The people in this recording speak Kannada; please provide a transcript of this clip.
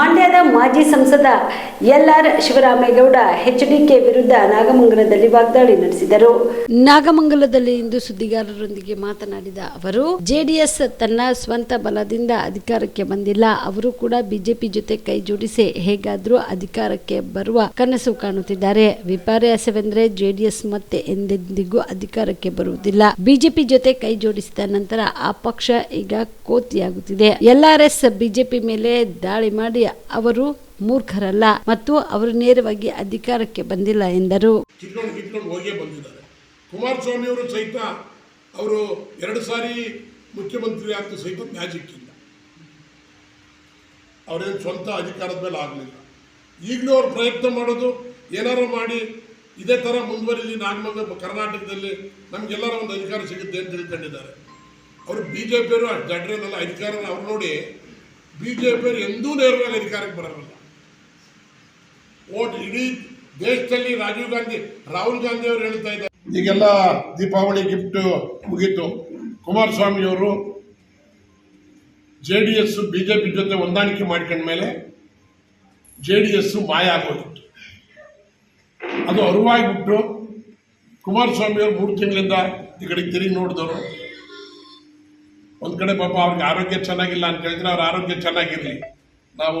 ಮಂಡ್ಯದ ಮಾಜಿ ಸಂಸದ ಎಲ್ಆರ್ ಶಿವರಾಮೇಗೌಡ ಎಚ್ಡಿಕೆ ವಿರುದ್ಧ ನಾಗಮಂಗಲದಲ್ಲಿ ವಾಗ್ದಾಳಿ ನಡೆಸಿದರು. ನಾಗಮಂಗಲದಲ್ಲಿ ಇಂದು ಸುದ್ದಿಗಾರರೊಂದಿಗೆ ಮಾತನಾಡಿದ ಅವರು, ಜೆಡಿಎಸ್ ತನ್ನ ಸ್ವಂತ ಬಲದಿಂದ ಅಧಿಕಾರಕ್ಕೆ ಬಂದಿಲ್ಲ. ಅವರು ಕೂಡ ಬಿಜೆಪಿ ಜೊತೆ ಕೈ ಜೋಡಿಸಿ ಹೇಗಾದ್ರೂ ಅಧಿಕಾರಕ್ಕೆ ಬರುವ ಕನಸು ಕಾಣುತ್ತಿದ್ದಾರೆ. ವಿಪರ್ಯಾಸವೆಂದರೆ ಜೆಡಿಎಸ್ ಮತ್ತೆ ಎಂದೆಂದಿಗೂ ಅಧಿಕಾರಕ್ಕೆ ಬರುವುದಿಲ್ಲ. ಬಿಜೆಪಿ ಜೊತೆ ಕೈ ಜೋಡಿಸಿದ ನಂತರ ಆ ಪಕ್ಷ ಈಗ ಕೋತಿಯಾಗುತ್ತಿದೆ. ಎಲ್ಆರ್ಎಸ್ ಬಿಜೆಪಿ ಮೇಲೆ ದಾಳಿ ಮಾಡಿ ಅವರು ಮೂರ್ಖರಲ್ಲ ಮತ್ತು ಅವರು ನೇರವಾಗಿ ಅಧಿಕಾರಕ್ಕೆ ಬಂದಿಲ್ಲ ಎಂದರು. ಕುಮಾರಸ್ವಾಮಿ ಅವರು ಸಹಿತ ಅವರು ಎರಡು ಸಾರಿ ಮುಖ್ಯಮಂತ್ರಿ ಆಗ್ತಾ ಸಹಿತ ಮ್ಯಾಜಿಕ್ ಇಲ್ಲ. ಅವರೇನು ಸ್ವಂತ ಅಧಿಕಾರದ ಮೇಲೆ ಆಗಲಿಲ್ಲ. ಈಗಲೂ ಅವ್ರು ಪ್ರಯತ್ನ ಮಾಡೋದು ಏನಾರು ಮಾಡಿ ಇದೇ ಥರ ಮುಂದುವರಿಲಿ ನಾಗಮಂಗ ಕರ್ನಾಟಕದಲ್ಲಿ ನಮಗೆಲ್ಲರ ಒಂದು ಅಧಿಕಾರ ಸಿಗುತ್ತೆ ಅಂತ ತಿಳ್ಕೊಂಡಿದ್ದಾರೆ. ಅವರು ಬಿ ಜೆ ಪಿಯವರು ಅಷ್ಟು ದಡ್ರೇನಲ್ಲ ಅಧಿಕಾರ ಅವ್ರು ನೋಡಿ ಬಿ ಜೆ ಎಂದೂ ನೇರವಾಗಿ ಅಧಿಕಾರಕ್ಕೆ ಬರೋಲ್ಲ. ಓಟ್ ಇಡೀ ದೇಶದಲ್ಲಿ ರಾಜೀವ್ ಗಾಂಧಿ, ರಾಹುಲ್ ಗಾಂಧಿ ಅವರು ಹೇಳ್ತಾ ಇದ್ದಾರೆ. ಈಗೆಲ್ಲ ದೀಪಾವಳಿ ಗಿಫ್ಟ್ ಮುಗೀತು. ಕುಮಾರಸ್ವಾಮಿ ಅವರು J D S B J P ಜೊತೆ ಹೊಂದಾಣಿಕೆ ಮಾಡ್ಕೊಂಡ ಮೇಲೆ ಜೆ ಡಿ ಎಸ್ ಮಾಯ ಆಗೋಗಿತ್ತು ಅದು ಅರಿವಾಗಿಬಿಟ್ಟು ಕುಮಾರಸ್ವಾಮಿ ಅವರು ಮೂರು ತಿಂಗಳಿಂದ ಈ ಕಡೆಗೆ ತಿರುಗಿ ನೋಡಿದವರು. ಒಂದು ಕಡೆ ಪಾಪ ಅವ್ರಿಗೆ ಆರೋಗ್ಯ ಚೆನ್ನಾಗಿಲ್ಲ ಅಂತ ಹೇಳಿದ್ರೆ ಅವ್ರ ಆರೋಗ್ಯ ಚೆನ್ನಾಗಿರಲಿ. ನಾವು